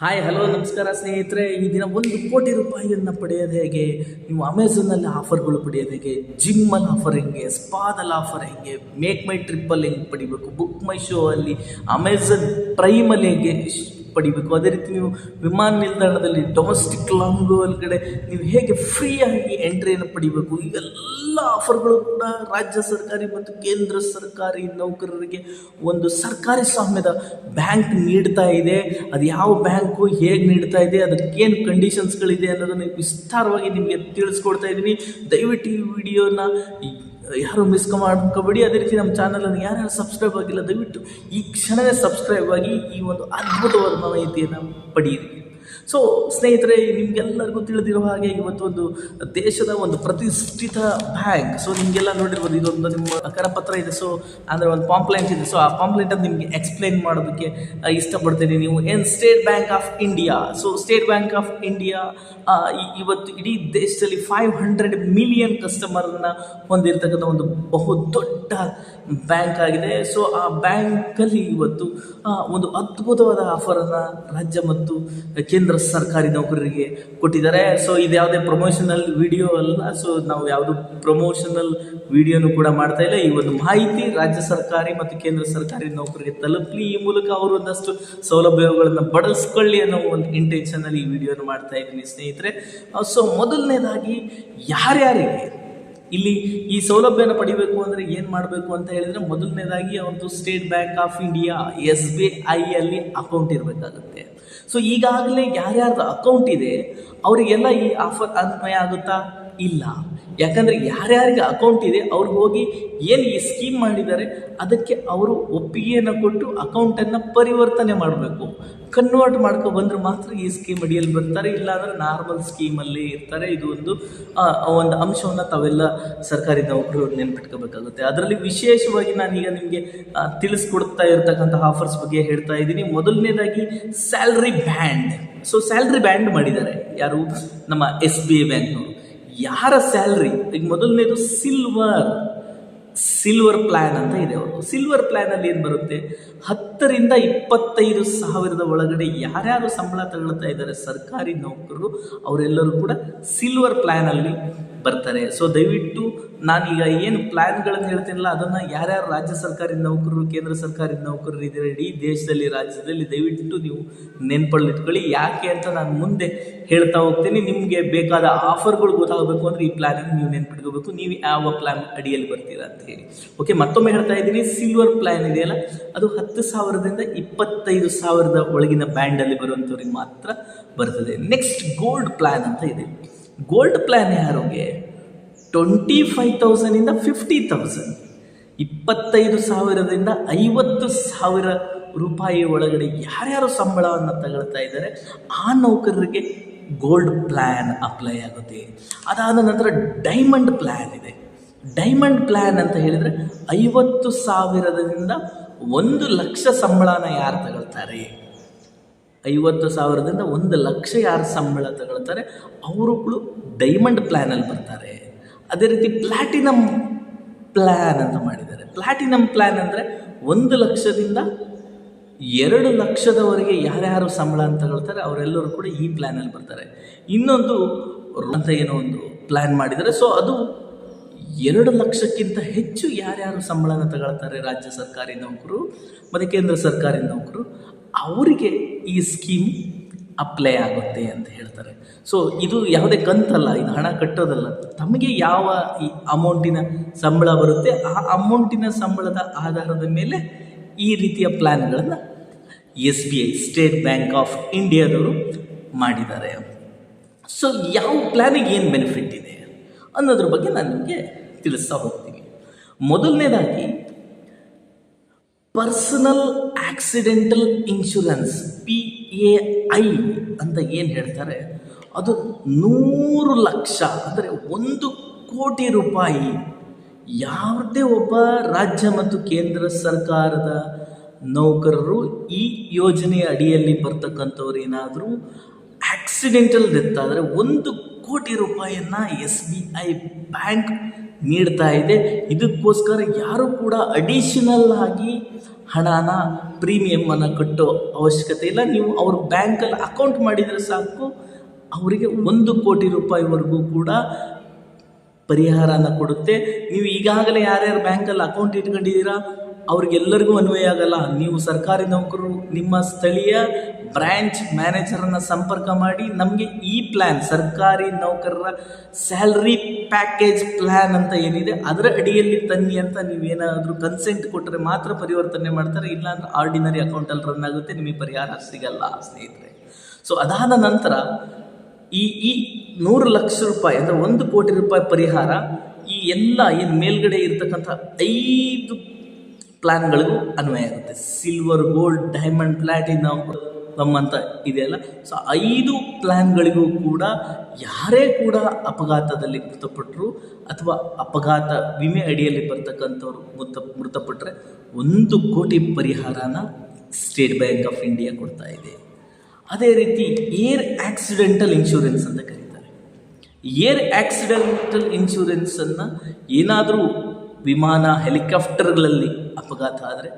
Hi hello ನಮಸ್ಕಾರ ಸ್ನೇಹಿತರೆ. ಈ ದಿನ ಒಂದು ಕೋಟಿ ರೂಪಾಯಿಯನ್ನು ಪಡೆಯೋದು ಹೇಗೆ? ನೀವು ಅಮೆಝಾನಲ್ಲಿ ಆಫರ್ಗಳು ಪಡೆಯೋದು ಹೇಗೆ? ಜಿಮ್ಮಲ್ಲಿ ಆಫರ್ ಹೆಂಗೆ? ಸ್ಪಾದಲ್ಲಿ ಆಫರ್ ಹೆಂಗೆ? ಮೇಕ್ ಮೈ ಟ್ರಿಪ್ಪಲ್ಲಿ ಹೆಂಗೆ ಪಡಿಬೇಕು? ಬುಕ್ ಮೈ ಶೋ ಅಲ್ಲಿ ಅಮೆಝನ್ ಪ್ರೈಮಲ್ಲಿ ಹೇಗೆ? ಪಡಿಬೇಕು. ಅದೇ ರೀತಿ ನೀವು ವಿಮಾನ ನಿಲ್ದಾಣದಲ್ಲಿ ಡೊಮೆಸ್ಟಿಕ್ ಲಾಂಗ್ ಕಡೆ ನೀವು ಹೇಗೆ ಫ್ರೀಯಾಗಿ ಎಂಟ್ರಿಯನ್ನು ಪಡಿಬೇಕು? ಇವೆಲ್ಲ ಆಫರ್ಗಳು ಕೂಡ ರಾಜ್ಯ ಸರ್ಕಾರಿ ಮತ್ತು ಕೇಂದ್ರ ಸರ್ಕಾರಿ ನೌಕರರಿಗೆ ಒಂದು ಸರ್ಕಾರಿ ಸ್ವಾಮ್ಯದ ಬ್ಯಾಂಕ್ ನೀಡ್ತಾ ಇದೆ. ಅದು ಯಾವ ಬ್ಯಾಂಕು ಹೇಗೆ ನೀಡ್ತಾ ಇದೆ, ಅದಕ್ಕೇನು ಕಂಡೀಷನ್ಸ್ಗಳಿದೆ ಅನ್ನೋದನ್ನು ವಿಸ್ತಾರವಾಗಿ ನಿಮಗೆ ತಿಳಿಸ್ಕೊಡ್ತಾ ಇದ್ದೀನಿ. ದಯವಿಟ್ಟು ಈ ವಿಡಿಯೋನ ಯಾರು ಮಿಸ್ ಮಾಡ್ಕೋಬೇಡಿ ಅದೇ ರೀತಿ ನಮ್ಮ ಚಾನಲನ್ನು ಯಾರು ಸಬ್ಸ್ಕ್ರೈಬ್ ಆಗಿಲ್ಲ ದಯವಿಟ್ಟು ಈ ಕ್ಷಣವೇ ಸಬ್ಸ್ಕ್ರೈಬ್ ಆಗಿ ಈ ಒಂದು ಅದ್ಭುತವಾದ ಮಾಹಿತಿಯನ್ನು ಪಡೆಯಿರಿ. ಸೊ ಸ್ನೇಹಿತರೆ, ನಿಮಗೆಲ್ಲರಿಗೂ ತಿಳಿದಿರುವ ಹಾಗೆ ಇವತ್ತು ಒಂದು ದೇಶದ ಒಂದು ಪ್ರತಿಷ್ಠಿತ ಬ್ಯಾಂಕ್ ಸೊ ನಿಮಗೆಲ್ಲ ನೋಡಿರ್ಬೋದು, ಇದೊಂದು ನಿಮ್ಮ ಕರಪತ್ರ ಇದೆ. ಸೊ ಅಂದರೆ ಒಂದು ಪಾಂಪ್ಲೆಂಟ್ ಇದೆ. ಸೊ ಆ ಪಾಂಪ್ಲೆಂಟನ್ನು ನಿಮಗೆ ಎಕ್ಸ್ಪ್ಲೈನ್ ಮಾಡೋದಕ್ಕೆ ಇಷ್ಟಪಡ್ತೀನಿ. ನೀವು ಏನು State Bank of India so State Bank of India ಇವತ್ತು ಇಡೀ ದೇಶದಲ್ಲಿ ಫೈವ್ ಹಂಡ್ರೆಡ್ ಮಿಲಿಯನ್ ಕಸ್ಟಮರ್ನ ಹೊಂದಿರತಕ್ಕಂಥ ಒಂದು ಬಹು ದೊಡ್ಡ ಬ್ಯಾಂಕ್ ಆಗಿದೆ. ಸೊ ಆ ಬ್ಯಾಂಕಲ್ಲಿ ಇವತ್ತು ಒಂದು ಅದ್ಭುತವಾದ ಆಫರನ್ನು ರಾಜ್ಯ ಮತ್ತು ಕೇಂದ್ರ ಸರ್ಕಾರಿ ನೌಕರರಿಗೆ ಕೊಟ್ಟಿದ್ದಾರೆ. ಸೊ ಇದು ಯಾವುದೇ ಪ್ರಮೋಷನಲ್ ವಿಡಿಯೋ ಅಲ್ಲ. ಸೊ ನಾವು ಯಾವುದು ಪ್ರಮೋಷನಲ್ ವಿಡಿಯೋನು ಕೂಡ ಮಾಡ್ತಾ ಇಲ್ಲ. ಈ ಒಂದು ಮಾಹಿತಿ ರಾಜ್ಯ ಸರ್ಕಾರಿ ಮತ್ತು ಕೇಂದ್ರ ಸರ್ಕಾರಿ ನೌಕರರಿಗೆ ತಲುಪಲಿ. ಈ ಮೂಲಕ ಅವರು ಒಂದಷ್ಟು ಸೌಲಭ್ಯಗಳನ್ನು ಬಳಸ್ಕೊಳ್ಳಿ ಅನ್ನೋ ಒಂದು ಇಂಟೆನ್ಷನಲ್ಲಿ ಈ ವಿಡಿಯೋನ ಮಾಡ್ತಾ ಇದ್ದೀನಿ ಸ್ನೇಹಿತರೆ. ಸೊ ಮೊದಲನೇದಾಗಿ ಯಾರ್ಯಾರಿಗೆ ಇಲ್ಲಿ ಈ ಸೌಲಭ್ಯನ ಪಡಿಬೇಕು ಅಂದರೆ ಏನು ಮಾಡಬೇಕು ಅಂತ ಹೇಳಿದರೆ ಮೊದಲನೇದಾಗಿ ಅವ್ರದ್ದು State Bank of India S B ಐಯಲ್ಲಿ account ಇರಬೇಕಾಗುತ್ತೆ. ಸೊ ಈಗಾಗಲೇ ಯಾರ್ಯಾರ್ದು ಅಕೌಂಟ್ ಇದೆ, ಅವರಿಗೆಲ್ಲ ಈ ಆಫರ್ ಅನ್ವಯ ಆಗುತ್ತಾ? ಇಲ್ಲ. ಯಾಕಂದರೆ ಯಾರ್ಯಾರಿಗೆ ಅಕೌಂಟ್ ಇದೆ ಅವ್ರು ಹೋಗಿ ಏನು ಈ ಸ್ಕೀಮ್ ಮಾಡಿದ್ದಾರೆ, ಅದಕ್ಕೆ ಅವರು ಒಪ್ಪಿಗೆಯನ್ನು ಕೊಟ್ಟು ಅಕೌಂಟನ್ನು ಪರಿವರ್ತನೆ ಮಾಡಬೇಕು. ಕನ್ವರ್ಟ್ ಮಾಡ್ಕೊ ಬಂದರೆ ಮಾತ್ರ ಈ ಸ್ಕೀಮ್ ಅಡಿಯಲ್ಲಿ ಬರ್ತಾರೆ, ಇಲ್ಲಾಂದ್ರೆ ನಾರ್ಮಲ್ ಸ್ಕೀಮಲ್ಲಿ ಇರ್ತಾರೆ. ಇದು ಒಂದು ಒಂದು ಅಂಶವನ್ನು ತಾವೆಲ್ಲ ಸರ್ಕಾರಿ ನೌಕರು ನೆನ್ಪಿಟ್ಕೋಬೇಕಾಗುತ್ತೆ. ಅದರಲ್ಲಿ ವಿಶೇಷವಾಗಿ ನಾನೀಗ ನಿಮಗೆ ತಿಳಿಸ್ಕೊಡ್ತಾ ಇರ್ತಕ್ಕಂಥ ಆಫರ್ಸ್ ಬಗ್ಗೆ ಹೇಳ್ತಾ ಇದ್ದೀನಿ. ಮೊದಲನೇದಾಗಿ salary band so salary band ಮಾಡಿದ್ದಾರೆ. ಯಾರು? ನಮ್ಮ ಎಸ್ ಬಿ ಐ ಬ್ಯಾಂಕ್ನವರು ಯಾರ ಸ್ಯಾಲ್ರಿ ಈಗ ಮೊದಲನೇದು ಸಿಲ್ವರ್ ಸಿಲ್ವರ್ ಪ್ಲ್ಯಾನ್ ಅಂತ ಇದೆ ಅವರು ಸಿಲ್ವರ್ ಪ್ಲ್ಯಾನಲ್ಲಿ ಏನು ಬರುತ್ತೆ? ಹತ್ತರಿಂದ ಇಪ್ಪತ್ತೈದು ಸಾವಿರದ ಒಳಗಡೆ ಯಾರ್ಯಾರು ಸಂಬಳ ತಗೊಳ್ತಾ ಇದ್ದಾರೆ ಸರ್ಕಾರಿ ನೌಕರರು, ಅವರೆಲ್ಲರೂ ಕೂಡ ಸಿಲ್ವರ್ ಪ್ಲ್ಯಾನಲ್ಲಿ ಬರ್ತಾರೆ. ಸೊ ದಯವಿಟ್ಟು ನಾನೀಗ ಏನು ಪ್ಲ್ಯಾನ್ಗಳನ್ನು ಹೇಳ್ತೀನಲ್ಲ, ಅದನ್ನು ಯಾರ್ಯಾರು ರಾಜ್ಯ ಸರ್ಕಾರಿ ನೌಕರರು, ಕೇಂದ್ರ ಸರ್ಕಾರಿ ನೌಕರರು ಇದ್ದಾರೆ, ಇಡೀ ದೇಶದಲ್ಲಿ, ರಾಜ್ಯದಲ್ಲಿ ದಯವಿಟ್ಟು ನೀವು ನೆನ್ಪಲ್ಲಿಟ್ಕೊಳ್ಳಿ ಯಾಕೆ ಅಂತ ನಾನು ಮುಂದೆ ಹೇಳ್ತಾ ಹೋಗ್ತೀನಿ. ನಿಮಗೆ ಬೇಕಾದ ಆಫರ್ಗಳು ಗೊತ್ತಾಗಬೇಕು ಅಂದರೆ ಈ ಪ್ಲ್ಯಾನನ್ನು ನೀವು ನೆನ್ಪಿಟ್ಕೋಬೇಕು. ನೀವು ಯಾವ ಪ್ಲ್ಯಾನ್ ಅಡಿಯಲ್ಲಿ ಬರ್ತೀರಾ ಅಂತ ಹೇಳಿ. ಓಕೆ ಮತ್ತೊಮ್ಮೆ ಹೇಳ್ತಾ ಇದ್ದೀನಿ. ಸಿಲ್ವರ್ ಪ್ಲ್ಯಾನ್ ಇದೆಯಲ್ಲ, ಅದು ಹತ್ತು ಸಾವಿರದಿಂದ ಇಪ್ಪತ್ತೈದು ಸಾವಿರದ ಒಳಗಿನ ಬ್ಯಾಂಡಲ್ಲಿ ಬರುವಂಥವ್ರಿಗೆ ಮಾತ್ರ ಬರ್ತದೆ. ನೆಕ್ಸ್ಟ್ ಗೋಲ್ಡ್ ಪ್ಲ್ಯಾನ್ ಅಂತ ಇದೆ. ಗೋಲ್ಡ್ ಪ್ಲ್ಯಾನ್ ಯಾರಿಗೆ? ಟ್ವೆಂಟಿ ಫೈವ್ ತೌಸಂಡಿಂದ ಫಿಫ್ಟಿ ತೌಸಂಡ್ ಇಪ್ಪತ್ತೈದು ಸಾವಿರದಿಂದ ಐವತ್ತು ಸಾವಿರ ರೂಪಾಯಿ ಒಳಗಡೆ ಯಾರ್ಯಾರು ಸಂಬಳವನ್ನು ತಗೊಳ್ತಾ ಇದ್ದಾರೆ, ಆ ನೌಕರರಿಗೆ ಗೋಲ್ಡ್ ಪ್ಲ್ಯಾನ್ ಅಪ್ಲೈ ಆಗುತ್ತೆ. ಅದಾದ ನಂತರ ಡೈಮಂಡ್ ಪ್ಲ್ಯಾನ್ ಇದೆ. ಡೈಮಂಡ್ ಪ್ಲ್ಯಾನ್ ಅಂತ ಹೇಳಿದರೆ ಐವತ್ತು ಸಾವಿರದಿಂದ ಒಂದು ಲಕ್ಷ ಸಂಬಳನ ಯಾರು ತಗೊಳ್ತಾರೆ? ಐವತ್ತು ಸಾವಿರದಿಂದ ಒಂದು ಲಕ್ಷ ಯಾರು ಸಂಬಳ ತಗೊಳ್ತಾರೆ ಅವರುಗಳು ಡೈಮಂಡ್ ಪ್ಲ್ಯಾನಲ್ಲಿ ಬರ್ತಾರೆ. ಅದೇ ರೀತಿ ಪ್ಲ್ಯಾಟಿನಮ್ ಪ್ಲ್ಯಾನ್ ಅಂತ ಮಾಡಿದ್ದಾರೆ. ಪ್ಲ್ಯಾಟಿನಮ್ ಪ್ಲ್ಯಾನ್ ಅಂದರೆ ಒಂದು ಲಕ್ಷದಿಂದ ಎರಡು ಲಕ್ಷದವರೆಗೆ ಯಾರ್ಯಾರು ಸಂಬಳ ಅಂತ ಹೇಳ್ತಾರೆ ಅವರೆಲ್ಲರೂ ಕೂಡ ಈ ಪ್ಲ್ಯಾನಲ್ಲಿ ಬರ್ತಾರೆ. ಇನ್ನೊಂದು ಅಂತ ಏನೋ ಒಂದು ಪ್ಲ್ಯಾನ್ ಮಾಡಿದ್ದಾರೆ. ಸೊ ಅದು ಎರಡು ಲಕ್ಷಕ್ಕಿಂತ ಹೆಚ್ಚು ಯಾರ್ಯಾರು ಸಂಬಳನ ತಗೊಳ್ತಾರೆ ರಾಜ್ಯ ಸರ್ಕಾರಿ ನೌಕರು, ಮತ್ತು ಕೇಂದ್ರ ಸರ್ಕಾರಿ ನೌಕರು, ಅವರಿಗೆ ಈ ಸ್ಕೀಮ್ ಅಪ್ಲೈ ಆಗುತ್ತೆ ಅಂತ ಹೇಳ್ತಾರೆ. ಸೊ ಇದು ಯಾವುದೇ ಕಂತಲ್ಲ, ಇದು ಹಣ ಕಟ್ಟೋದಲ್ಲ. ತಮಗೆ ಯಾವ ಈ ಅಮೌಂಟಿನ ಸಂಬಳ ಬರುತ್ತೆ, ಆ ಅಮೌಂಟಿನ ಸಂಬಳದ ಆಧಾರದ ಮೇಲೆ ಈ ರೀತಿಯ ಪ್ಲ್ಯಾನ್ಗಳನ್ನು S B I, State Bank of ಇಂಡಿಯಾದವರು ಮಾಡಿದ್ದಾರೆ. ಸೊ ಯಾವ ಪ್ಲ್ಯಾನಿಗೆ ಏನು ಬೆನಿಫಿಟ್ ಇದೆ ಅನ್ನೋದ್ರ ಬಗ್ಗೆ ನಾನು ನಿಮಗೆ ತಿಳಿಸ್ತಾ ಹೋಗ್ತೀನಿ. ಮೊದಲನೇದಾಗಿ personal accidental insurance P A I ಅಂತ ಏನು ಹೇಳ್ತಾರೆ? ಅದು ನೂರು ಲಕ್ಷ, ಅಂದರೆ ಒಂದು ಕೋಟಿ ರೂಪಾಯಿ. ಯಾವುದೇ ಒಬ್ಬ ರಾಜ್ಯ ಮತ್ತು ಕೇಂದ್ರ ಸರ್ಕಾರದ ನೌಕರರು ಈ ಯೋಜನೆಯ ಅಡಿಯಲ್ಲಿ ಬರ್ತಕ್ಕಂಥವ್ರು ಏನಾದರೂ ಆಕ್ಸಿಡೆಂಟಲ್ ಡೆತ್ ಆದರೆ ಒಂದು ಕೋಟಿ ರೂಪಾಯಿಯನ್ನು ಎಸ್ ಬಿ ಐ ಬ್ಯಾಂಕ್ ನೀಡ್ತಾ ಇದೆ. ಇದಕ್ಕೋಸ್ಕರ ಯಾರು ಕೂಡ ಅಡಿಷನಲ್ ಆಗಿ ಹಣನ ಪ್ರೀಮಿಯಮನ್ನು ಕಟ್ಟೋ ಅವಶ್ಯಕತೆ ಇಲ್ಲ. ನೀವು ಅವ್ರ ಬ್ಯಾಂಕಲ್ಲಿ ಅಕೌಂಟ್ ಮಾಡಿದರೆ ಸಾಕು. ಅವರಿಗೆ ಒಂದು ಕೋಟಿ ರೂಪಾಯಿವರೆಗೂ ಕೂಡ ಪರಿಹಾರನ ಕೊಡುತ್ತೆ. ನೀವು ಈಗಾಗಲೇ ಯಾರ್ಯಾರು ಬ್ಯಾಂಕಲ್ಲಿ ಅಕೌಂಟ್ ಇಟ್ಕೊಂಡಿದ್ದೀರಾ? ಅವ್ರಿಗೆಲ್ಲರಿಗೂ ಅನ್ವಯ ಆಗಲ್ಲ. ನೀವು ಸರ್ಕಾರಿ ನೌಕರರು, ನಿಮ್ಮ ಸ್ಥಳೀಯ ಬ್ರ್ಯಾಂಚ್ ಮ್ಯಾನೇಜರನ್ನು ಸಂಪರ್ಕ ಮಾಡಿ ನಮಗೆ ಈ ಪ್ಲ್ಯಾನ್ ಸರ್ಕಾರಿ ನೌಕರರ ಸ್ಯಾಲ್ರಿ ಪ್ಯಾಕೇಜ್ ಪ್ಲ್ಯಾನ್ ಅಂತ ಏನಿದೆ, ಅದರ ಅಡಿಯಲ್ಲಿ ತನ್ನಿ ಅಂತ ನೀವೇನಾದರೂ ಕನ್ಸೆಂಟ್ ಕೊಟ್ಟರೆ ಮಾತ್ರ ಪರಿವರ್ತನೆ ಮಾಡ್ತಾರೆ, ಇಲ್ಲಾಂದ್ರೆ ಆರ್ಡಿನರಿ ಅಕೌಂಟಲ್ಲಿ ರನ್ ಆಗುತ್ತೆ, ನಿಮಗೆ ಪರಿಹಾರ ಸಿಗಲ್ಲ ಸ್ನೇಹಿತರೆ. ಸೊ ಅದಾದ ನಂತರ ಈ ಈ ನೂರು ಲಕ್ಷ ರೂಪಾಯಿ ಅಂದರೆ ಒಂದು ಕೋಟಿ ರೂಪಾಯಿ ಪರಿಹಾರ ಈ ಎಲ್ಲ ಏನು ಮೇಲ್ಗಡೆ ಇರತಕ್ಕಂಥ ಐದು ಪ್ಲ್ಯಾನ್ಗಳಿಗೂ ಅನ್ವಯ ಆಗುತ್ತೆ. ಸಿಲ್ವರ್ ಗೋಲ್ಡ್ ಡೈಮಂಡ್ ಪ್ಲಾಟಿನಮ್ ನಮ್ಮಂತ ಇದೆಯಲ್ಲ. ಸೊ ಐದು ಪ್ಲ್ಯಾನ್ಗಳಿಗೂ ಕೂಡ ಯಾರೇ ಕೂಡ ಅಪಘಾತದಲ್ಲಿ ಮೃತಪಟ್ಟರು ಅಥವಾ ಅಪಘಾತ ವಿಮೆ ಅಡಿಯಲ್ಲಿ ಬರ್ತಕ್ಕಂಥವ್ರು ಮೃತ ಮೃತಪಟ್ಟರೆ ಒಂದು ಕೋಟಿ ಪರಿಹಾರನ ಸ್ಟೇಟ್ ಬ್ಯಾಂಕ್ ಆಫ್ ಇಂಡಿಯಾ ಕೊಡ್ತಾ ಇದೆ. ಅದೇ ರೀತಿ ಏರ್ ಆಕ್ಸಿಡೆಂಟಲ್ ಇನ್ಶೂರೆನ್ಸ್ ಅಂತ ಕರೀತಾರೆ. ಏರ್ ಆಕ್ಸಿಡೆಂಟಲ್ ಇನ್ಶೂರೆನ್ಸನ್ನು ಏನಾದರೂ ವಿಮಾನ ಹೆಲಿಕಾಪ್ಟರ್ಗಳಲ್ಲಿ ಅಪಘಾತ ಆದರೆ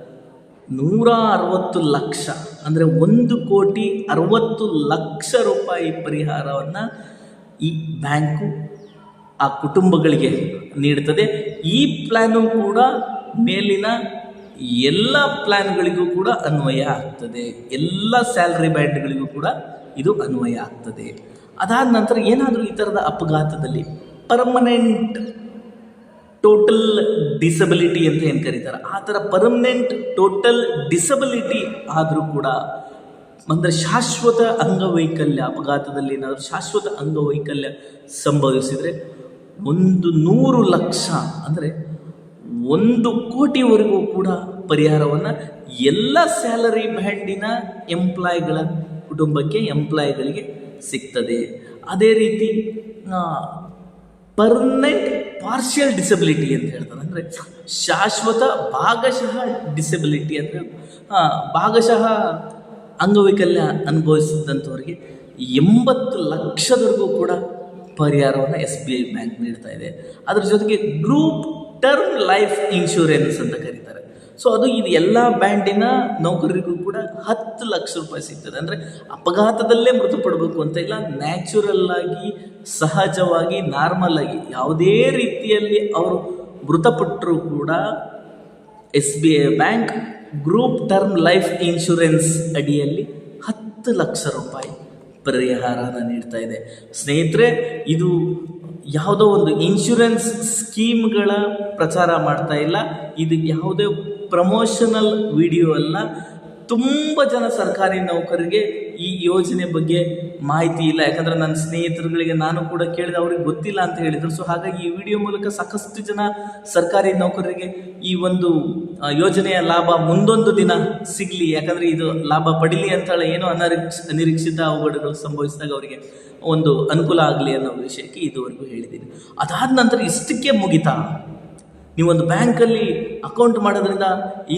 ನೂರ ಅರವತ್ತು ಲಕ್ಷ, ಅಂದರೆ ಒಂದು ಕೋಟಿ ಅರವತ್ತು ಲಕ್ಷ ರೂಪಾಯಿ ಪರಿಹಾರವನ್ನು ಈ ಬ್ಯಾಂಕು ಆ ಕುಟುಂಬಗಳಿಗೆ ನೀಡುತ್ತದೆ. ಈ ಪ್ಲ್ಯಾನು ಕೂಡ ಮೇಲಿನ ಎಲ್ಲ ಪ್ಲ್ಯಾನ್ಗಳಿಗೂ ಕೂಡ ಅನ್ವಯ ಆಗ್ತದೆ. ಎಲ್ಲ ಸ್ಯಾಲ್ರಿ ಬ್ಯಾಂಡ್ಗಳಿಗೂ ಕೂಡ ಇದು ಅನ್ವಯ ಆಗ್ತದೆ. ಅದಾದ ನಂತರ ಏನಾದರೂ ಈ ಥರದ ಅಪಘಾತದಲ್ಲಿ ಪರ್ಮನೆಂಟ್ ಟೋಟಲ್ ಡಿಸಬಿಲಿಟಿ ಅಂತ ಏನು ಕರೀತಾರೆ? ಆ ಥರ ಪರ್ಮನೆಂಟ್ ಟೋಟಲ್ ಡಿಸಬಿಲಿಟಿ ಆದರೂ ಕೂಡ ಅಂದರೆ ಶಾಶ್ವತ ಅಂಗವೈಕಲ್ಯ, ಅಪಘಾತದಲ್ಲಿ ಏನಾದರೂ ಶಾಶ್ವತ ಅಂಗವೈಕಲ್ಯ ಸಂಭವಿಸಿದರೆ ಒಂದು ನೂರು ಲಕ್ಷ ಅಂದರೆ ಒಂದು ಕೋಟಿವರೆಗೂ ಕೂಡ ಪರಿಹಾರವನ್ನು ಎಲ್ಲ ಸ್ಯಾಲರಿ ಬ್ಯಾಂಡಿನ ಎಂಪ್ಲಾಯ್ಗಳ ಕುಟುಂಬಕ್ಕೆ ಎಂಪ್ಲಾಯ್ಗಳಿಗೆ ಸಿಗ್ತದೆ. ಅದೇ ರೀತಿ ಪರ್ಮನೆಂಟ್ ಪಾರ್ಷಿಯಲ್ ಡಿಸಬಿಲಿಟಿ ಅಂತ ಹೇಳ್ತಾರೆ. ಅಂದರೆ ಶಾಶ್ವತ ಭಾಗಶಃ ಡಿಸಬಿಲಿಟಿ ಅಂದರೆ ಭಾಗಶಃ ಅಂಗವೈಕಲ್ಯ ಅನುಭವಿಸಿದಂಥವ್ರಿಗೆ ಎಂಬತ್ತು ಲಕ್ಷದವರೆಗೂ ಕೂಡ ಪರಿಹಾರವನ್ನು ಎಸ್ ಬಿ ಐ ಬ್ಯಾಂಕ್ ನೀಡ್ತಾ ಇದೆ. ಅದ್ರ ಜೊತೆಗೆ ಗ್ರೂಪ್ ಟರ್ಮ್ ಲೈಫ್ ಇನ್ಶೂರೆನ್ಸ್ ಅಂತ ಕರೀತಾರೆ. ಸೊ ಅದು ಇದು ಎಲ್ಲ ಬ್ಯಾಂಡಿನ ನೌಕರರಿಗೂ ಕೂಡ ಹತ್ತು ಲಕ್ಷ ರೂಪಾಯಿ ಸಿಗ್ತದೆ. ಅಂದರೆ ಅಪಘಾತದಲ್ಲೇ ಮೃತಪಡಬೇಕು ಅಂತ ಇಲ್ಲ, ನ್ಯಾಚುರಲ್ ಆಗಿ ಸಹಜವಾಗಿ ನಾರ್ಮಲ್ ಆಗಿ ಯಾವುದೇ ರೀತಿಯಲ್ಲಿ ಅವರು ಮೃತಪಟ್ಟರೂ ಕೂಡ S B I bank group term life insurance ಅಡಿಯಲ್ಲಿ ಹತ್ತು ಲಕ್ಷ ರೂಪಾಯಿ ಪರಿಹಾರನ ನೀಡ್ತಾ ಇದೆ. ಸ್ನೇಹಿತರೆ, ಇದು ಯಾವುದೋ ಒಂದು ಇನ್ಶೂರೆನ್ಸ್ ಸ್ಕೀಮ್ಗಳ ಪ್ರಚಾರ ಮಾಡ್ತಾ ಇಲ್ಲ. ಇದು ಯಾವುದೇ ಪ್ರಮೋಷನಲ್ ವಿಡಿಯೋ ಅಲ್ಲ. ತುಂಬ ಜನ ಸರ್ಕಾರಿ ನೌಕರರಿಗೆ ಈ ಯೋಜನೆ ಬಗ್ಗೆ ಮಾಹಿತಿ ಇಲ್ಲ. ಯಾಕಂದರೆ ನನ್ನ ಸ್ನೇಹಿತರುಗಳಿಗೆ ನಾನು ಕೂಡ ಕೇಳಿದೆ, ಅವ್ರಿಗೆ ಗೊತ್ತಿಲ್ಲ ಅಂತ ಹೇಳಿದರು. ಸೊ ಹಾಗಾಗಿ ಈ ವಿಡಿಯೋ ಮೂಲಕ ಸಾಕಷ್ಟು ಜನ ಸರ್ಕಾರಿ ನೌಕರರಿಗೆ ಈ ಒಂದು ಯೋಜನೆಯ ಲಾಭ ಮುಂದೊಂದು ದಿನ ಸಿಗಲಿ. ಯಾಕಂದರೆ ಇದು ಲಾಭ ಪಡಿಲಿ ಅಂತ ಹೇಳಿ ಏನೋ ಅನಿರೀಕ್ಷ, ಅನಿರೀಕ್ಷಿತ ಅವಘಡಗಳು ಸಂಭವಿಸಿದಾಗ ಅವರಿಗೆ ಒಂದು ಅನುಕೂಲ ಆಗಲಿ ಅನ್ನೋ ವಿಷಯಕ್ಕೆ ಇದುವರೆಗೂ ಹೇಳಿದ್ದೀನಿ. ಅದಾದ ನಂತರ ಇಷ್ಟಕ್ಕೆ ಮುಗಿತಾ, ನೀವೊಂದು ಬ್ಯಾಂಕಲ್ಲಿ ಅಕೌಂಟ್ ಮಾಡೋದ್ರಿಂದ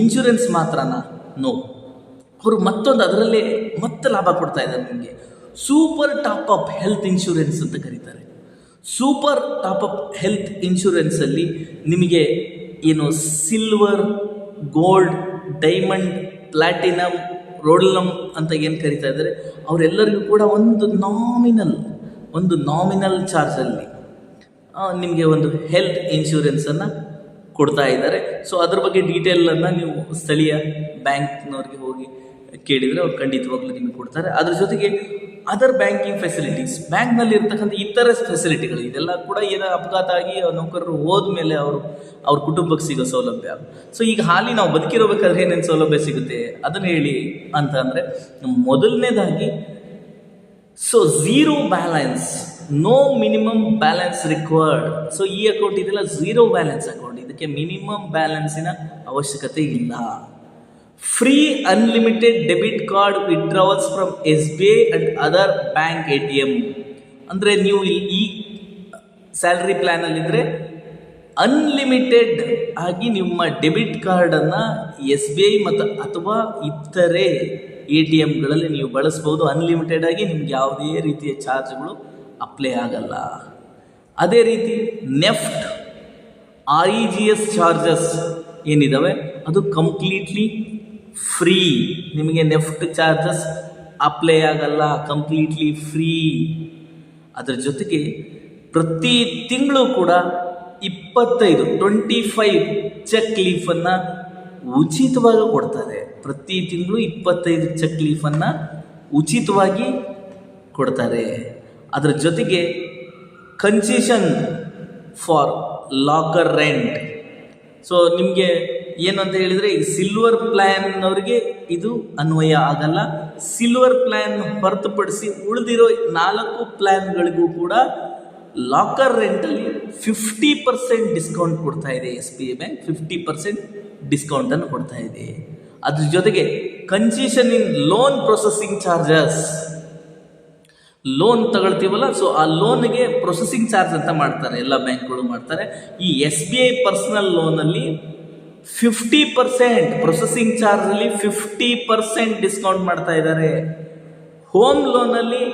ಇನ್ಶೂರೆನ್ಸ್ ಮಾತ್ರನಾ? ನೋ. ಅವರು ಮತ್ತೊಂದು ಅದರಲ್ಲೇ ಮತ್ತೆ ಲಾಭ ಕೊಡ್ತಾ ಇದ್ದಾರೆ ನಿಮಗೆ. Super top up health insurance ಅಂತ ಕರೀತಾರೆ. ಸೂಪರ್ ಟಾಪ್ ಅಪ್ ಹೆಲ್ತ್ ಇನ್ಶೂರೆನ್ಸಲ್ಲಿ ನಿಮಗೆ ಏನು silver gold diamond platinum rhodium ಅಂತ ಏನು ಕರಿತಾ ಇದ್ದಾರೆ, ಅವರೆಲ್ಲರಿಗೂ ಕೂಡ ಒಂದು ನಾಮಿನಲ್ ಒಂದು ನಾಮಿನಲ್ ಚಾರ್ಜಲ್ಲಿ ನಿಮಗೆ ಒಂದು ಹೆಲ್ತ್ ಇನ್ಶೂರೆನ್ಸನ್ನು ಕೊಡ್ತಾ ಇದ್ದಾರೆ. ಸೊ ಅದ್ರ ಬಗ್ಗೆ ಡೀಟೇಲನ್ನು ನೀವು ಸ್ಥಳೀಯ ಬ್ಯಾಂಕ್ನವ್ರಿಗೆ ಹೋಗಿ ಕೇಳಿದರೆ ಅವ್ರು ಖಂಡಿತವಾಗ್ಲೂ ನಿಮಗೆ ಕೊಡ್ತಾರೆ. ಅದ್ರ ಜೊತೆಗೆ ಅದರ್ ಬ್ಯಾಂಕಿಂಗ್ ಫೆಸಿಲಿಟೀಸ್ ಬ್ಯಾಂಕ್ನಲ್ಲಿ ಇರ್ತಕ್ಕಂಥ ಇತರ ಫೆಸಿಲಿಟಿಗಳು ಇದೆಲ್ಲ ಕೂಡ ಏನೋ ಅಪಘಾತ ಆಗಿ ನೌಕರರು ಹೋದ ಮೇಲೆ ಅವರು, ಅವ್ರ ಕುಟುಂಬಕ್ಕೆ ಸಿಗೋ ಸೌಲಭ್ಯ. ಸೊ ಈಗ ಹಾಲಿ ನಾವು ಬದುಕಿರೋಬೇಕಾದ್ರೆ ಏನೇನು ಸೌಲಭ್ಯ ಸಿಗುತ್ತೆ? ಅದನ್ನು ಹೇಳಿ ಅಂತ ಅಂದರೆ, ಮೊದಲನೇದಾಗಿ so zero balance no minimum balance required so ಈ ಅಕೌಂಟ್ ಇದೆಲ್ಲ ಝೀರೋ ಬ್ಯಾಲೆನ್ಸ್ ಅಕೌಂಟ್ ಇದಕ್ಕೆ ಮಿನಿಮಮ್ ಬ್ಯಾಲೆನ್ಸಿನ ಅವಶ್ಯಕತೆ ಇಲ್ಲ. Free unlimited debit card withdrawals from S B I and other bank A T M ಅಂದರೆ ನೀವು ಈ ಈ ಸ್ಯಾಲ್ರಿ ಪ್ಲ್ಯಾನಲ್ಲಿದ್ದರೆ ಅನ್ಲಿಮಿಟೆಡ್ ಆಗಿ ನಿಮ್ಮ ಡೆಬಿಟ್ ಕಾರ್ಡನ್ನು ಎಸ್ ಬಿ ಐ ಮತ್ತು ಅಥವಾ ಇತರೆ ಎ ಟಿ ಎಮ್ಗಳಲ್ಲಿ ನೀವು ಬಳಸ್ಬೋದು. ಅನ್ಲಿಮಿಟೆಡ್ ಆಗಿ ನಿಮ್ಗೆ ಯಾವುದೇ ರೀತಿಯ ಚಾರ್ಜ್ಗಳು ಅಪ್ಲೈ ಆಗಲ್ಲ. ಅದೇ ರೀತಿ NEFT R G S charges ಏನಿದ್ದಾವೆ ಅದು ಕಂಪ್ಲೀಟ್ಲಿ ಫ್ರೀ ನಿಮಗೆ ನೆಫ್ಟ್ ಚಾರ್ಜಸ್ ಅಪ್ಲೈ ಆಗಲ್ಲ ಕಂಪ್ಲೀಟ್ಲಿ ಫ್ರೀ ಅದರ ಜೊತೆಗೆ ಪ್ರತಿ ತಿಂಗಳು ಕೂಡ ಇಪ್ಪತ್ತೈದು ಟ್ವೆಂಟಿ ಫೈವ್ ಚೆಕ್ ಲೀಫನ್ನು ಉಚಿತವಾಗಿ ಕೊಡ್ತಾರೆ. ಪ್ರತಿ ತಿಂಗಳು ಇಪ್ಪತ್ತೈದು ಚೆಕ್ ಲೀಫನ್ನು ಉಚಿತವಾಗಿ ಕೊಡ್ತಾರೆ. ಅದರ ಜೊತೆಗೆ concession for locker rent so ನಿಮಗೆ ಏನು ಅಂತ ಹೇಳಿದರೆ, ಈ ಸಿಲ್ವರ್ ಪ್ಲ್ಯಾನ್ನವ್ರಿಗೆ ಇದು ಅನ್ವಯ ಆಗಲ್ಲ. ಸಿಲ್ವರ್ ಪ್ಲ್ಯಾನ್ ಹೊರತುಪಡಿಸಿ ಉಳಿದಿರೋ ನಾಲ್ಕು ಪ್ಲ್ಯಾನ್ಗಳಿಗೂ ಕೂಡ ಲಾಕರ್ ರೆಂಟಲ್ಲಿ ಫಿಫ್ಟಿ ಪರ್ಸೆಂಟ್ ಡಿಸ್ಕೌಂಟ್ ಕೊಡ್ತಾ ಇದೆ S B I bank fifty percent ಡಿಸ್ಕೌಂಟನ್ನು ಕೊಡ್ತಾ ಇದೆ. ಅದ್ರ ಜೊತೆಗೆ concession in loan processing charges loan ತಗೊಳ್ತೀವಲ್ಲ so ಆ ಲೋನ್ಗೆ ಪ್ರೊಸೆಸಿಂಗ್ ಚಾರ್ಜ್ ಅಂತ ಮಾಡ್ತಾರೆ, ಎಲ್ಲ ಬ್ಯಾಂಕ್ಗಳು ಮಾಡ್ತಾರೆ. ಈ ಎಸ್ ಬಿ ಐ ಪರ್ಸನಲ್ ಲೋನಲ್ಲಿ ಫಿಫ್ಟಿ ಪರ್ಸೆಂಟ್ ಪ್ರೊಸೆಸಿಂಗ್ ಚಾರ್ಜಲ್ಲಿ ಫಿಫ್ಟಿ ಪರ್ಸೆಂಟ್ ಡಿಸ್ಕೌಂಟ್ ಮಾಡ್ತಾ ಇದ್ದಾರೆ. Home ಲೋನಲ್ಲಿ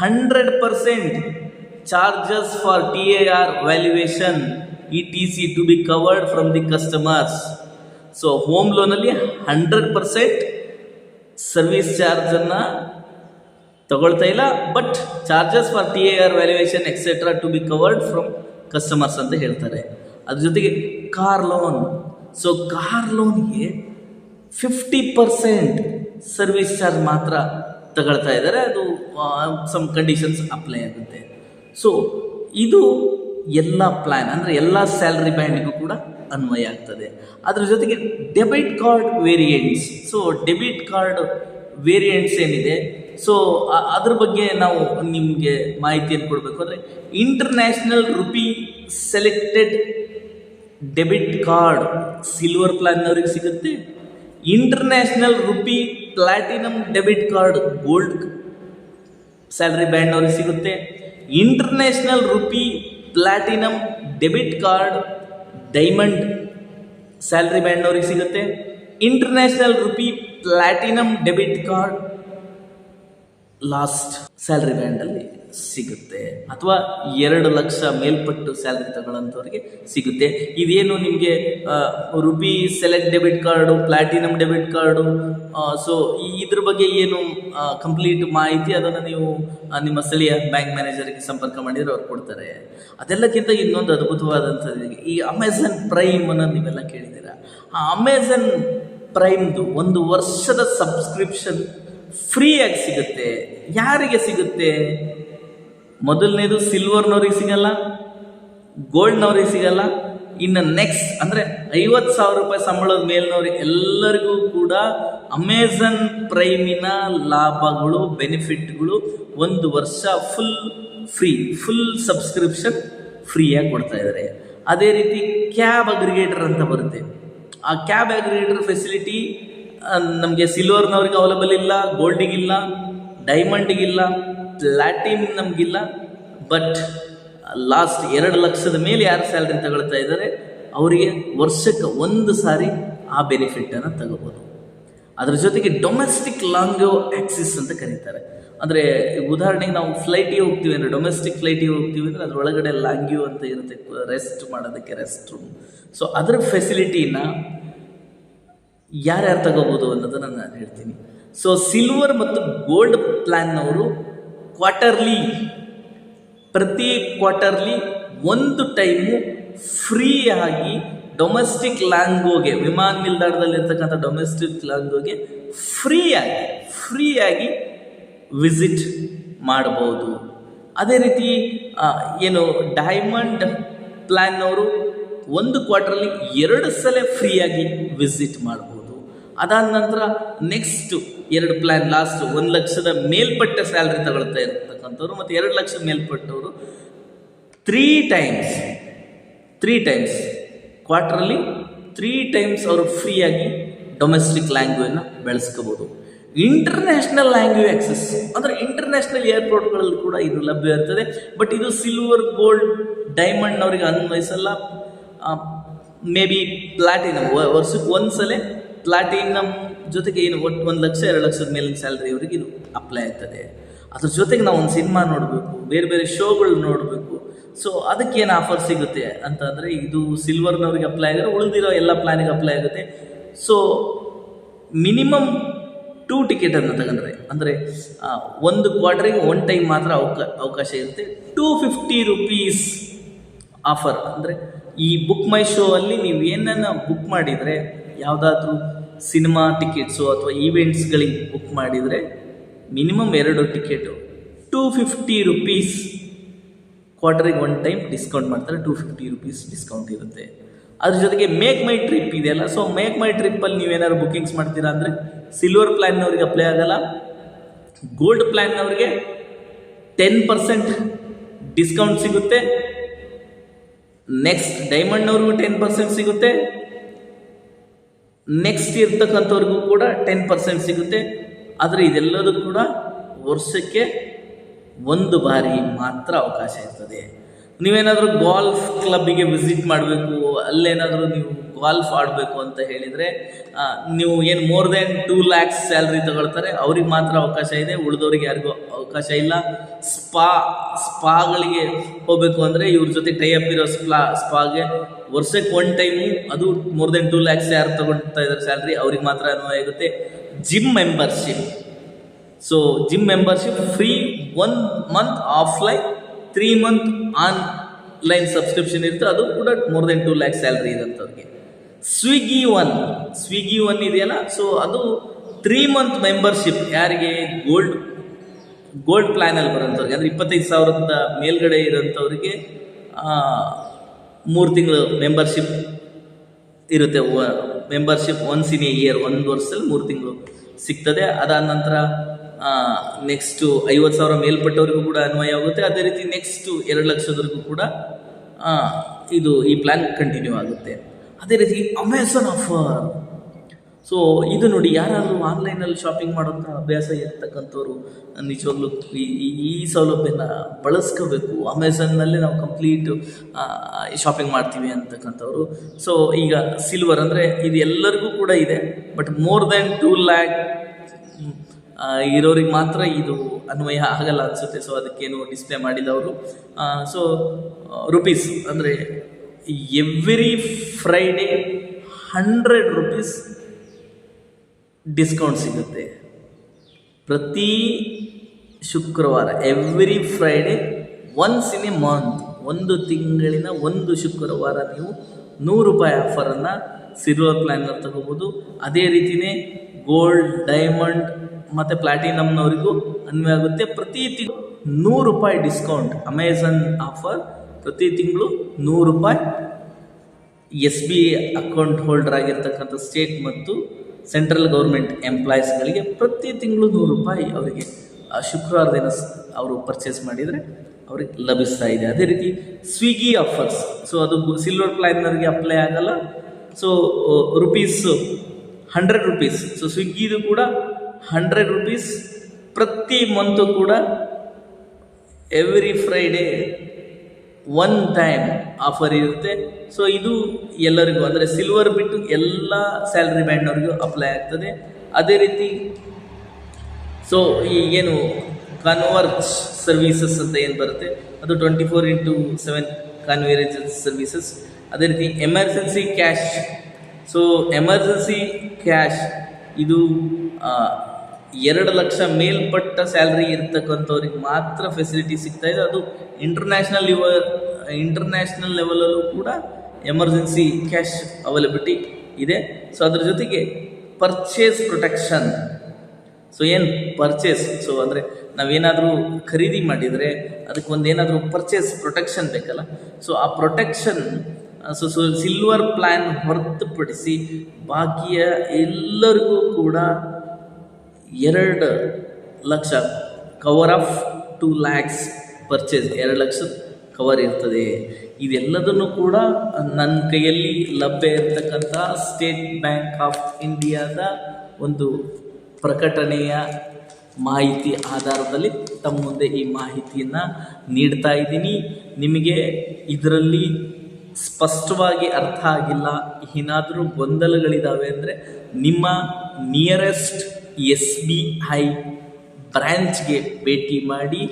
hundred percent charges for T A R valuation E T C to be covered from the customers so home ಲೋನಲ್ಲಿ hundred percent service ಚಾರ್ಜನ್ನು ತಗೊಳ್ತಾ ಇಲ್ಲ but charges for T A R valuation etcetera to be covered from customers ಅಂತ ಹೇಳ್ತಾರೆ. ಅದ್ರ ಜೊತೆಗೆ car loan so car ಲೋನ್ಗೆ fifty percent service charge ಮಾತ್ರ ತಗೊಳ್ತಾ ಇದ್ದಾರೆ. ಅದು ಸಮ್ ಕಂಡೀಷನ್ಸ್ ಅಪ್ಲೈ ಆಗುತ್ತೆ. ಸೊ ಇದು ಎಲ್ಲ ಪ್ಲ್ಯಾನ್ ಅಂದರೆ ಎಲ್ಲ ಸ್ಯಾಲ್ರಿ ಬ್ಯಾಂಡ್ಗೂ ಕೂಡ ಅನ್ವಯ ಆಗ್ತದೆ. ಅದ್ರ ಜೊತೆಗೆ debit card variants so debit card variants ಏನಿದೆ? ಸೊ ಅದ್ರ ಬಗ್ಗೆ ನಾವು ನಿಮಗೆ ಮಾಹಿತಿಯನ್ನು ಕೊಡಬೇಕು. ಅಂದರೆ international RuPay selected debit card silver ಪ್ಲಾನ್ನವ್ರಿಗೆ ಸಿಗುತ್ತೆ. International RuPay platinum debit card gold salary band ಅವ್ರಿಗೆ ಸಿಗುತ್ತೆ. International RuPay platinum debit card diamond salary band ಅವ್ರಿಗೆ ಸಿಗುತ್ತೆ. International RuPay platinum debit card last salary ಬ್ಯಾಂಡಲ್ಲಿ. ಸಿಗುತ್ತೆ. ಅಥವಾ ಎರಡು ಲಕ್ಷ ಮೇಲ್ಪಟ್ಟು ಸ್ಯಾಲ್ರಿ ತಗೊಳ್ಳೋಂಥವ್ರಿಗೆ ಸಿಗುತ್ತೆ. ಇದೇನು ನಿಮಗೆ RuPay select debit card platinum debit card so ಇದ್ರ ಬಗ್ಗೆ ಏನು ಕಂಪ್ಲೀಟ್ ಮಾಹಿತಿ ಅದನ್ನು ನೀವು ನಿಮ್ಮ ಸ್ಥಳೀಯ ಬ್ಯಾಂಕ್ ಮ್ಯಾನೇಜರ್ಗೆ ಸಂಪರ್ಕ ಮಾಡಿದರೆ ಅವ್ರು ಕೊಡ್ತಾರೆ. ಅದೆಲ್ಲಕ್ಕಿಂತ ಇನ್ನೊಂದು ಅದ್ಭುತವಾದಂಥದ್ದು ಈ ಅಮೆಝನ್ ಪ್ರೈಮ್ ಅನ್ನೋದು ನೀವೆಲ್ಲ ಕೇಳಿದ್ದೀರ? ಆ ಅಮೆಝನ್ ಪ್ರೈಮ್ದು ಒಂದು ವರ್ಷದ ಸಬ್ಸ್ಕ್ರಿಪ್ಷನ್ ಫ್ರೀಯಾಗಿ ಸಿಗುತ್ತೆ. ಯಾರಿಗೆ ಸಿಗುತ್ತೆ? ಮೊದಲನೇದು ಸಿಲ್ವರ್ನವ್ರಿಗೆ ಸಿಗಲ್ಲ ಗೋಲ್ಡ್ನವ್ರಿಗೆ ಸಿಗಲ್ಲ. ಇನ್ನು ನೆಕ್ಸ್ಟ್ ಅಂದರೆ ಐವತ್ತು ಸಾವಿರ ರೂಪಾಯಿ ಸಂಬಳದ ಮೇಲಿನವ್ರಿಗೆ ಎಲ್ಲರಿಗೂ ಕೂಡ ಅಮೆಝನ್ ಪ್ರೈಮಿನ ಲಾಭಗಳು ಬೆನಿಫಿಟ್ಗಳು ಒಂದು ವರ್ಷ ಫುಲ್ ಫ್ರೀ ಫುಲ್ ಸಬ್ಸ್ಕ್ರಿಪ್ಷನ್ ಫ್ರೀಯಾಗಿ ಕೊಡ್ತಾ ಇದ್ದಾರೆ ಅದೇ ರೀತಿ ಕ್ಯಾಬ್ ಅಗ್ರಿಗೇಟರ್ ಅಂತ ಬರುತ್ತೆ. ಆ ಕ್ಯಾಬ್ ಅಗ್ರಿಗೇಟರ್ ಫೆಸಿಲಿಟಿ ನಮಗೆ ಸಿಲ್ವರ್ನವ್ರಿಗೆ ಅವೈಲಬಲ್ ಇಲ್ಲ ಗೋಲ್ಡಿಗಿಲ್ಲ ಡೈಮಂಡಿಗಿಲ್ಲ ಪ್ಲಾಟಿನ್ ನಮಗಿಲ್ಲ ಬಟ್ ಲಾಸ್ಟ್ ಎರಡು ಲಕ್ಷದ ಮೇಲೆ ಯಾರು ಸ್ಯಾಲ್ರಿ ತಗೊಳ್ತಾ ಇದ್ದಾರೆ, ಅವರಿಗೆ ವರ್ಷಕ್ಕೆ ಒಂದು ಸಾರಿ ಆ ಬೆನಿಫಿಟನ್ನು ತಗೋಬೋದು. ಅದರ ಜೊತೆಗೆ ಡೊಮೆಸ್ಟಿಕ್ ಲಾಂಗೋ ಆಕ್ಸಿಸ್ ಅಂತ ಕರೀತಾರೆ. ಅಂದರೆ ಉದಾಹರಣೆಗೆ ನಾವು ಫ್ಲೈಟಿಗೆ ಹೋಗ್ತೀವಿ ಅಂದರೆ ಡೊಮೆಸ್ಟಿಕ್ ಫ್ಲೈಟಿಗೆ ಹೋಗ್ತೀವಿ ಅಂದರೆ, ಅದರೊಳಗಡೆ ಲಾಂಗ್ಯೂ ಅಂತ ಇರುತ್ತೆ ರೆಸ್ಟ್ ಮಾಡೋದಕ್ಕೆ ರೆಸ್ಟ್ ರೂಮ್ ಸೊ ಅದರ ಫೆಸಿಲಿಟಿನ ಯಾರ್ಯಾರು ತಗೋಬೋದು ಅನ್ನೋದನ್ನು ನಾನು ಹೇಳ್ತೀನಿ. ಸೊ ಸಿಲ್ವರ್ ಮತ್ತು ಗೋಲ್ಡ್ ಪ್ಲ್ಯಾನ್ನವರು ಕ್ವಾರ್ಟರ್ಲಿ ಪ್ರತಿ ಕ್ವಾರ್ಟರ್ಲಿ ಒಂದು ಟೈಮು ಫ್ರೀಯಾಗಿ ಡೊಮೆಸ್ಟಿಕ್ ಲ್ಯಾಂಗೋಗೆ ವಿಮಾನ ನಿಲ್ದಾಣದಲ್ಲಿರ್ತಕ್ಕಂಥ ಡೊಮೆಸ್ಟಿಕ್ ಲ್ಯಾಂಗೋಗೆ ಫ್ರೀಯಾಗಿ ಫ್ರೀಯಾಗಿ ವಿಸಿಟ್ ಮಾಡ್ಬೋದು ಅದೇ ರೀತಿ ಏನು ಡೈಮಂಡ್ ಪ್ಲ್ಯಾನ್ನವರು ಒಂದು ಕ್ವಾರ್ಟರ್ಲಿ ಎರಡು ಸಲ ಫ್ರೀಯಾಗಿ ವಿಸಿಟ್ ಮಾಡ್ಬೋದು ಅದಾದ ನಂತರ ನೆಕ್ಸ್ಟ್ ಎರಡು ಪ್ಲ್ಯಾನ್ ಲಾಸ್ಟ್ ಒಂದು ಲಕ್ಷದ ಮೇಲ್ಪಟ್ಟ ಸ್ಯಾಲ್ರಿ ತಗೊಳ್ತಾ ಇರ್ತಕ್ಕಂಥವ್ರು ಮತ್ತು ಎರಡು lakh ಮೇಲ್ಪಟ್ಟವರು three times three times quarterly three times ಅವರು ಫ್ರೀಯಾಗಿ ಡೊಮೆಸ್ಟಿಕ್ ಲ್ಯಾಂಗ್ವೇಜ್ನ ಬೆಳೆಸ್ಕೋಬೋದು. ಇಂಟರ್ನ್ಯಾಷನಲ್ ಲ್ಯಾಂಗ್ವೇಜ್ ಆಕ್ಸೆಸ್ ಅಂದರೆ ಇಂಟರ್ನ್ಯಾಷನಲ್ ಏರ್ಪೋರ್ಟ್ಗಳಲ್ಲಿ ಕೂಡ ಇದು ಲಭ್ಯ ಇರ್ತದೆ. ಬಟ್ ಇದು ಸಿಲ್ವರ್ ಗೋಲ್ಡ್ ಡೈಮಂಡ್ ಅವರಿಗೆ ಅನ್ವಯಿಸಲ್ಲ. ಮೇ ಬಿ ಪ್ಲಾಟಿನಮ್ ವರ್ಷಕ್ಕೆ ಒಂದು ಸಲ ಪ್ಲಾಟಿನಮ್ ಜೊತೆಗೆ ಏನು ಒಟ್ಟು ಒಂದು ಲಕ್ಷ, ಎರಡು ಲಕ್ಷದ ಮೇಲಿನ ಸ್ಯಾಲ್ರಿ ಅವರಿಗೆ ಇದು ಅಪ್ಲೈ ಆಗ್ತದೆ. ಅದ್ರ ಜೊತೆಗೆ ನಾವು ಒಂದು ಸಿನಿಮಾ ನೋಡಬೇಕು, ಬೇರೆ ಬೇರೆ ಶೋಗಳು ನೋಡಬೇಕು. ಸೊ ಅದಕ್ಕೇನು ಆಫರ್ ಸಿಗುತ್ತೆ ಅಂತಂದರೆ ಇದು ಸಿಲ್ವರ್ನವ್ರಿಗೆ ಅಪ್ಲೈ ಆಗಿದ್ರೆ ಉಳಿದಿರೋ ಎಲ್ಲ ಪ್ಲ್ಯಾನಿಗೆ ಅಪ್ಲೈ ಆಗುತ್ತೆ. ಸೊ ಮಿನಿಮಮ್ ಟೂ ಟಿಕೆಟನ್ನು ತಗೊಂಡ್ರೆ, ಅಂದರೆ ಒಂದು ಕ್ವಾರ್ಟರಿಗೆ ಒನ್ ಟೈಮ್ ಮಾತ್ರ ಅವಕ, ಅವಕಾಶ ಇರುತ್ತೆ. ಟೂ ಫಿಫ್ಟಿ ರುಪೀಸ್ ಆಫರ್ ಅಂದರೆ, ಈ ಬುಕ್ ಮೈ ಶೋ ಅಲ್ಲಿ ನೀವು ಏನನ್ನ ಬುಕ್ ಮಾಡಿದರೆ, ಯಾವುದಾದ್ರೂ ಸಿನಿಮಾ ಟಿಕೆಟ್ಸು ಅಥವಾ ಈವೆಂಟ್ಸ್ಗಳಿಗೆ ಬುಕ್ ಮಾಡಿದರೆ ಮಿನಿಮಮ್ ಎರಡು ಟಿಕೆಟು. ಟೂ ಫಿಫ್ಟಿ ರುಪೀಸ್ ಕ್ವಾರ್ಟರಿಗೆ ಒನ್ ಟೈಮ್ ಡಿಸ್ಕೌಂಟ್ ಮಾಡ್ತಾರೆ, ಟೂ ಫಿಫ್ಟಿ ರುಪೀಸ್ ಡಿಸ್ಕೌಂಟ್ ಇರುತ್ತೆ. ಅದ್ರ ಜೊತೆಗೆ ಮೇಕ್ ಮೈ ಟ್ರಿಪ್ ಇದೆಯಲ್ಲ ಸೊ ಮೇಕ್ ಮೈ ಟ್ರಿಪ್ಪಲ್ಲಿ ನೀವೇನಾದ್ರು ಬುಕಿಂಗ್ಸ್ ಮಾಡ್ತೀರಾ ಅಂದರೆ ಸಿಲ್ವರ್ ಪ್ಲ್ಯಾನ್ನವ್ರಿಗೆ ಅಪ್ಲೈ ಆಗಲ್ಲ. ಗೋಲ್ಡ್ ಪ್ಲ್ಯಾನ್ನವ್ರಿಗೆ ಟೆನ್ ಪರ್ಸೆಂಟ್ ಡಿಸ್ಕೌಂಟ್ ಸಿಗುತ್ತೆ. ನೆಕ್ಸ್ಟ್ ಡೈಮಂಡ್ನವ್ರಿಗೂ ಟೆನ್ ಪರ್ಸೆಂಟ್ ಸಿಗುತ್ತೆ. ನೆಕ್ಸ್ಟ್ ಇರ್ತಕ್ಕಂಥವ್ರಿಗೂ ಕೂಡ ಟೆನ್ ಪರ್ಸೆಂಟ್ ಸಿಗುತ್ತೆ. ಆದರೆ ಇದೆಲ್ಲದೂ ಕೂಡ ವರ್ಷಕ್ಕೆ ಒಂದು ಬಾರಿ ಮಾತ್ರ ಅವಕಾಶ ಇರ್ತದೆ. ನೀವೇನಾದರೂ ಗಾಲ್ಫ್ ಕ್ಲಬ್ಬಿಗೆ ವಿಸಿಟ್ ಮಾಡಬೇಕು, ಅಲ್ಲೇನಾದರೂ ನೀವು ಗಾಲ್ಫ್ ಆಡಬೇಕು ಅಂತ ಹೇಳಿದರೆ ನೀವು ಏನು more than two lakhs salary ತಗೊಳ್ತಾರೆ, ಅವ್ರಿಗೆ ಮಾತ್ರ ಅವಕಾಶ ಇದೆ. ಉಳಿದವ್ರಿಗೆ ಯಾರಿಗೂ ಅವಕಾಶ ಇಲ್ಲ. ಸ್ಪಾ ಸ್ಪಾಗಳಿಗೆ ಹೋಗಬೇಕು ಅಂದರೆ ಇವ್ರ ಜೊತೆ ಟೈ ಅಪ್ ಇರೋ ಸ್ಪ್ಲಾ ಸ್ಪಾಗೆ ವರ್ಷಕ್ಕೆ ಒನ್ ಟೈಮು ಅದು ಮೋರ್ ದೆನ್ ಟೂ ಲ್ಯಾಕ್ಸ್ ಯಾರು ತಗೊಳ್ತಾ ಇದ್ದಾರೆ ಸ್ಯಾಲ್ರಿ ಅವ್ರಿಗೆ ಮಾತ್ರ ಅನ್ವಯ ಆಗುತ್ತೆ gym membership so gym membership free one month offline three month online subscription ಇರುತ್ತೆ. ಅದು ಕೂಡ more than two lakhs salary ಇರೋಂಥವ್ರಿಗೆ Swiggy one Swiggy one ಇದೆಯಲ್ಲ? ಸೊ ಅದು ತ್ರೀ ಮಂತ್ ಮೆಂಬರ್ಶಿಪ್ ಯಾರಿಗೆ? ಗೋಲ್ಡ್ ಗೋಲ್ಡ್ ಪ್ಲ್ಯಾನಲ್ಲಿ ಬರೋಂಥವ್ರಿಗೆ ಅಂದರೆ ಇಪ್ಪತ್ತೈದು ಸಾವಿರದ ಮೇಲ್ಗಡೆ ಇರೋಂಥವ್ರಿಗೆ ಮೂರು ತಿಂಗಳು ಮೆಂಬರ್ಶಿಪ್ ಇರುತ್ತೆ. Membership once in a year ಒಂದು ವರ್ಷದಲ್ಲಿ ಮೂರು ತಿಂಗಳು ಸಿಗ್ತದೆ. ಅದಾದ ನಂತರ ನೆಕ್ಸ್ಟು ಐವತ್ತು ಸಾವಿರ ಮೇಲ್ಪಟ್ಟವರಿಗೂ ಕೂಡ ಅನ್ವಯ ಆಗುತ್ತೆ. ಅದೇ ರೀತಿ ನೆಕ್ಸ್ಟು ಎರಡು ಲಕ್ಷದವರೆಗೂ ಕೂಡ ಇದು ಈ ಪ್ಲ್ಯಾನ್ ಕಂಟಿನ್ಯೂ ಆಗುತ್ತೆ. ಅದೇ ರೀತಿ ಅಮೆಝಾನ್ ಆಫರ್ ಸೊ ಇದು ನೋಡಿ ಯಾರಾದರೂ ಆನ್ಲೈನಲ್ಲಿ ಶಾಪಿಂಗ್ ಮಾಡೋಂಥ ಅಭ್ಯಾಸ ಇರ್ತಕ್ಕಂಥವ್ರು, ನಿಜವಾಗ್ಲೂ ಈ, ಈ- ಸೌಲಭ್ಯನ ಬಳಸ್ಕೋಬೇಕು. ಅಮೆಝನ್ನಲ್ಲೇ ನಾವು ಕಂಪ್ಲೀಟ್ ಶಾಪಿಂಗ್ ಮಾಡ್ತೀವಿ ಅಂತಕ್ಕಂಥವ್ರು. ಸೊ ಈಗ ಸಿಲ್ವರ್ ಅಂದರೆ ಇದು ಎಲ್ಲರಿಗೂ ಕೂಡ ಇದೆ but more than two lakh ಇರೋರಿಗೆ ಮಾತ್ರ ಇದು ಅನ್ವಯ ಆಗಲ್ಲ ಅನಿಸುತ್ತೆ. ಸೊ ಅದಕ್ಕೇನು ಡಿಸ್ಪ್ಲೇ ಮಾಡಿದವರು. ಸೊ ರುಪೀಸ್ ಅಂದರೆ every Friday hundred rupees discount ಸಿಗುತ್ತೆ. ಪ್ರತಿ ಶುಕ್ರವಾರ every Friday once in a month ಒಂದು ತಿಂಗಳಿನ ಒಂದು ಶುಕ್ರವಾರ ನೀವು ನೂರು ರೂಪಾಯಿ ಆಫರನ್ನು ಸಿಲ್ವರ್ ಪ್ಲ್ಯಾನರ್ ತಗೋಬೋದು. ಅದೇ ರೀತಿಯೇ ಗೋಲ್ಡ್ ಡೈಮಂಡ್ ಮತ್ತು ಪ್ಲಾಟಿನಮ್ನವರಿಗೂ ಅನ್ವಯ ಆಗುತ್ತೆ. ಪ್ರತಿ ತಿಂಗಳು ನೂರು ರೂಪಾಯಿ ಡಿಸ್ಕೌಂಟ್ ಅಮೆಝಾನ್ ಆಫರ್ ಪ್ರತಿ ತಿಂಗಳು ನೂರು ರೂಪಾಯಿ ಎಸ್ ಬಿ ಅಕೌಂಟ್ ಹೋಲ್ಡರ್ ಆಗಿರ್ತಕ್ಕಂಥ ಸ್ಟೇಟ್ ಮತ್ತು ಸೆಂಟ್ರಲ್ ಗೌರ್ಮೆಂಟ್ ಎಂಪ್ಲಾಯೀಸ್ಗಳಿಗೆ ಪ್ರತಿ ತಿಂಗಳು ನೂರು ರೂಪಾಯಿ ಅವರಿಗೆ ಶುಕ್ರವಾರ ದಿನ ಅವರು ಪರ್ಚೇಸ್ ಮಾಡಿದರೆ ಅವ್ರಿಗೆ ಲಭಿಸ್ತಾ ಇದೆ. ಅದೇ ರೀತಿ ಸ್ವಿಗ್ಗಿ ಆಫರ್ಸ್ ಸೊ ಅದು ಸಿಲ್ವರ್ ಪ್ಲ್ಯಾನರ್ಗೆ ಅಪ್ಲೈ ಆಗಲ್ಲ. So rupees hundred rupees so ಸ್ವಿಗ್ಗಿದು ಕೂಡ ಹಂಡ್ರೆಡ್ ರುಪೀಸ್ ಪ್ರತಿ ಮಂತು ಕೂಡ every Friday one time offer ಇರುತ್ತೆ. ಸೊ ಇದು ಎಲ್ಲರಿಗೂ, ಅಂದರೆ ಸಿಲ್ವರ್ ಬಿಟ್ಟು ಎಲ್ಲ ಸ್ಯಾಲ್ರಿ ಬ್ಯಾಂಡ್ನವ್ರಿಗೂ ಅಪ್ಲೈ ಆಗ್ತದೆ. ಅದೇ ರೀತಿ ಸೊ ಈ ಏನು ಕನ್ವರ್ಜ್ ಸರ್ವೀಸಸ್ ಅಂತ ಏನು ಬರುತ್ತೆ? ಅದು twenty four into seven coverage services ಅದೇ ರೀತಿ emergency cash so emergency cash ಇದು ಎರಡು ಲಕ್ಷ ಮೇಲ್ಪಟ್ಟ ಸ್ಯಾಲ್ರಿ ಇರ್ತಕ್ಕಂಥವ್ರಿಗೆ ಮಾತ್ರ ಫೆಸಿಲಿಟಿ ಸಿಗ್ತಾ ಇದೆ. ಅದು ಇಂಟರ್ನ್ಯಾಷನಲ್ ಯುವ ಇಂಟರ್ನ್ಯಾಷನಲ್ ಲೆವೆಲಲ್ಲೂ ಕೂಡ ಎಮರ್ಜೆನ್ಸಿ ಕ್ಯಾಶ್ ಅವೈಲಬಿಲಿಟಿ ಇದೆ. ಸೊ ಅದ್ರ ಜೊತೆಗೆ ಪರ್ಚೇಸ್ ಪ್ರೊಟೆಕ್ಷನ್ ಸೊ ಏನು ಪರ್ಚೇಸ್ ಸೊ ಅಂದರೆ ನಾವೇನಾದರೂ ಖರೀದಿ ಮಾಡಿದರೆ ಅದಕ್ಕೆ ಒಂದು ಏನಾದರೂ ಪರ್ಚೇಸ್ ಪ್ರೊಟೆಕ್ಷನ್ ಬೇಕಲ್ಲ? ಸೊ ಆ protection so so silver plan ಹೊರತುಪಡಿಸಿ ಬಾಕಿಯ ಎಲ್ಲರಿಗೂ ಕೂಡ ಎರಡು lakh cover of two lakhs purchase ಎರಡು ಲಕ್ಷ ಕವರ್ ಇರ್ತದೆ. ಇದೆಲ್ಲದನ್ನು ಕೂಡ ನನ್ನ ಕೈಯಲ್ಲಿ ಲಭ್ಯ ಇರತಕ್ಕಂಥ ಸ್ಟೇಟ್ ಬ್ಯಾಂಕ್ ಆಫ್ ಇಂಡಿಯಾದ ಒಂದು ಪ್ರಕಟಣೆಯ ಮಾಹಿತಿ ಆಧಾರದಲ್ಲಿ ತಮ್ಮ ಮುಂದೆ ಈ ಮಾಹಿತಿಯನ್ನು ನೀಡ್ತಾ ಇದ್ದೀನಿ. ನಿಮಗೆ ಇದರಲ್ಲಿ ಸ್ಪಷ್ಟವಾಗಿ ಅರ್ಥ ಆಗಿಲ್ಲ, ಏನಾದರೂ ಗೊಂದಲಗಳಿದ್ದಾವೆ ಅಂದರೆ ನಿಮ್ಮ ನಿಯರೆಸ್ಟ್ ಎಸ್ ಬಿ ಐ ಬ್ರ್ಯಾಂಚ್ಗೆ ಭೇಟಿ ಮಾಡಿ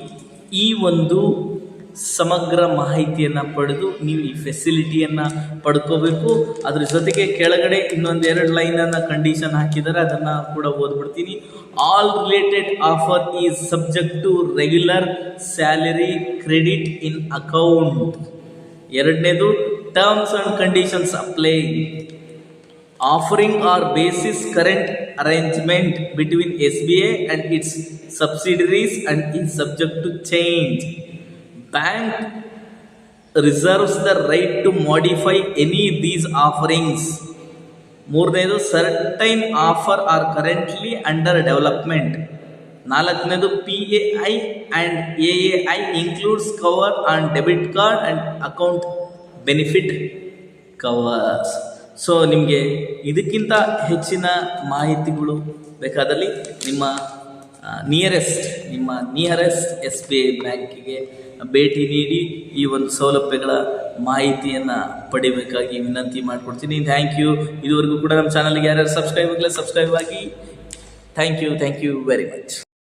ಈ ಒಂದು ಸಮಗ್ರ ಮಾಹಿತಿಯನ್ನು ಪಡೆದು ನೀವು ಈ ಫೆಸಿಲಿಟಿಯನ್ನು ಪಡ್ಕೋಬೇಕು. ಅದ್ರ ಜೊತೆಗೆ ಕೆಳಗಡೆ ಇನ್ನೊಂದು ಎರಡು ಲೈನನ್ನು ಕಂಡೀಷನ್ ಹಾಕಿದರೆ ಅದನ್ನು ಕೂಡ ಓದ್ಬಿಡ್ತೀನಿ. All related offer is subject to regular salary credit in account. ಎರಡನೇದು, terms and conditions apply. Offering are basis current arrangement between SBA and its subsidiaries and is subject to change. Bank reserves the right to modify any these offerings. ಮೂರನೇದು certain offer are currently under development ನಾಲ್ಕನೇದು P A I and A A I includes cover on debit card and account benefit covers So ನಿಮಗೆ ಇದಕ್ಕಿಂತ ಹೆಚ್ಚಿನ ಮಾಹಿತಿಗಳು ಬೇಕಾದಲ್ಲಿ ನಿಮ್ಮ nearest ನಿಮ್ಮ nearest S B I ಬ್ಯಾಂಕಿಗೆ ಭೇಟಿ ನೀಡಿ ಈ ಒಂದು ಸೌಲಭ್ಯಗಳ ಮಾಹಿತಿಯನ್ನು ಪಡಿಬೇಕಾಗಿ ವಿನಂತಿ ಮಾಡಿಕೊಡ್ತೀನಿ. ಥ್ಯಾಂಕ್ ಯು ಇದುವರೆಗೂ ಕೂಡ ನಮ್ಮ ಚಾನಲ್ಗೆ ಯಾರ್ಯಾರು ಸಬ್ಸ್ಕ್ರೈಬ್ ಆಗಲಿ ಸಬ್ಸ್ಕ್ರೈಬ್ ಆಗಿ. Thank you thank you very much